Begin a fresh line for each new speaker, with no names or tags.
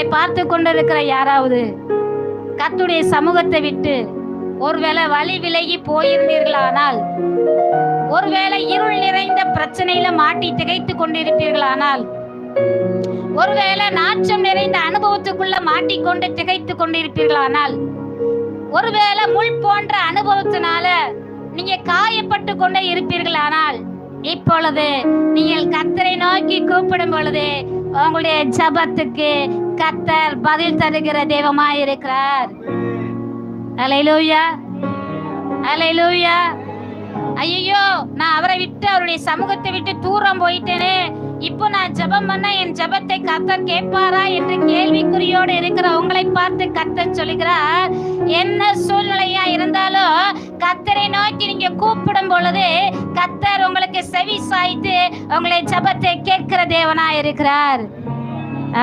இதை பார்த்து கொண்டிருக்கிற யாராவது? கத்துடைய சமூகத்தை விட்டு ஒருவேளை வழி விலகி போயிருந்தீர்களானால் ஒருவேளை இருள் நிறைந்த பிரச்சனையில மாட்டி திகைத்து கொண்டிருப்பீர்களானால் ஒருவேளை நாச்சம் நிறைந்த அனுபவத்துக்குள்ள மாட்டிக்கொண்டு திகைத்து கொண்டிருப்பீர்களானால் ஒருவேளை முள் போன்ற அனுபவத்தினால நீங்க காயப்பட்டு கொண்டே இருப்பீர்களானால் இப்பொழுது நீங்கள் கத்தரை நோக்கி கூப்பிடும் பொழுது உங்களுடைய ஜபத்துக்கு கத்தர் பதில் தருகிற தெய்வமா இருக்கிறார் அலையிலூயா அலையிலூயா ஐயோ நான் அவரை விட்டு அவருடைய சமூகத்தை விட்டு தூரம் போயிட்டேனே. இப்போ நான் ஜெபம் பண்ண என் ஜெபத்தை கத்தர் கேட்பாரா என்று கேள்விக்குறியோடு இருக்கிற உங்களை பார்த்து கத்தர் சொல்லுகிறார். என்ன சூழ்நிலையா இருந்தாலும் கத்தரை நோக்கி நீங்க கூப்பிடும் பொழுது கத்தர் உங்களுக்கு செவி சாய்த்து உங்களை ஜெபத்தை கேட்கிற தேவனா இருக்கிறார்